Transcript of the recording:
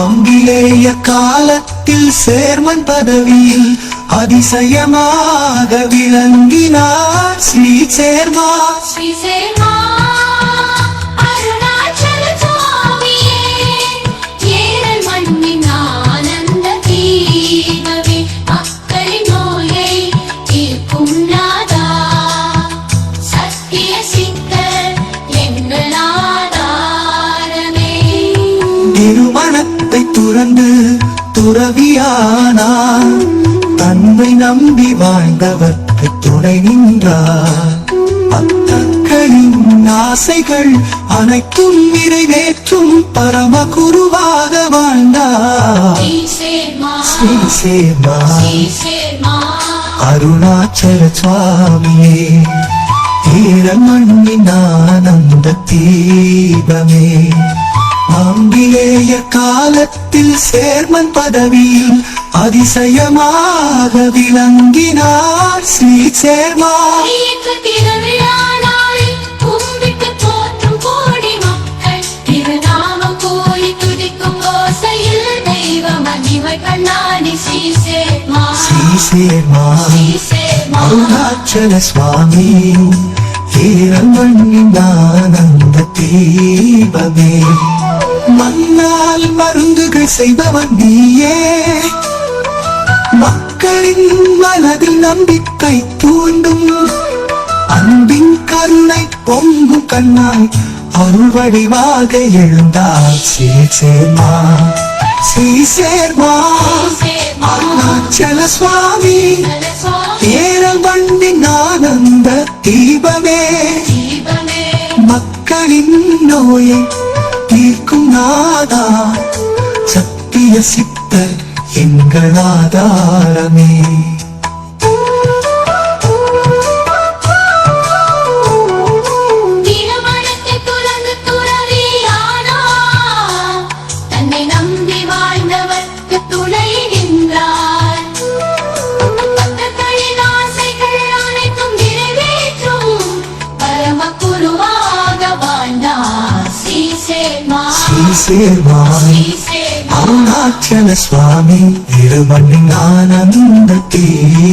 ஆங்கிலேய காலத்தில் சேர்மன் பதவியில் அதிசயமாக விளங்கினார் ஸ்ரீ சேர்மா. ஸ்ரீ சேர்மா. திருமணத்தை துறந்து துறவியானார். தன்னை நம்பி வாழ்ந்தவர்க்கு துணை நின்றார். பக்தர்களின் ஆசைகள் அனைத்தும் நிறைவேற்றும் பரம குருவாக வாழ்ந்தார் அருணாச்சல சுவாமியே ஈரமண்ணின் ஆனந்த தீபமே. ஆங்கிலேய காலத்தில் சேர்மன் பதவியில் அதிசயமாக விளங்கினார் ஸ்ரீ சேர்மா. அருணாச்சல சுவாமி ஈரமண்ணின் ஆனந்த தீபமே. மண்ணால் மருந்துகள் செய்பவன் நீயே. மக்களின் மனதில் நம்பிக்கை தூண்டும். அன்பின் கருணை பொங்கும் கண்ணாய் அருள் எழுந்தால் எழுந்தார் சீசேமா சீசேர்மா அருணாச்சல சுவாமி ஏரல் வண்டின் ஆனந்த தீபமே. மக்களின் நோயை தீர்க்கும் நாதா சத்திய சித்த எங்கள் ஆதாரமே. குருவா ஸ்ரீசேமா ஸ்ரீசேர்வாய் ஸ்ரீசேமா அருணாச்சல சுவாமி இருமண்ணின் ஆனந்த தீபமே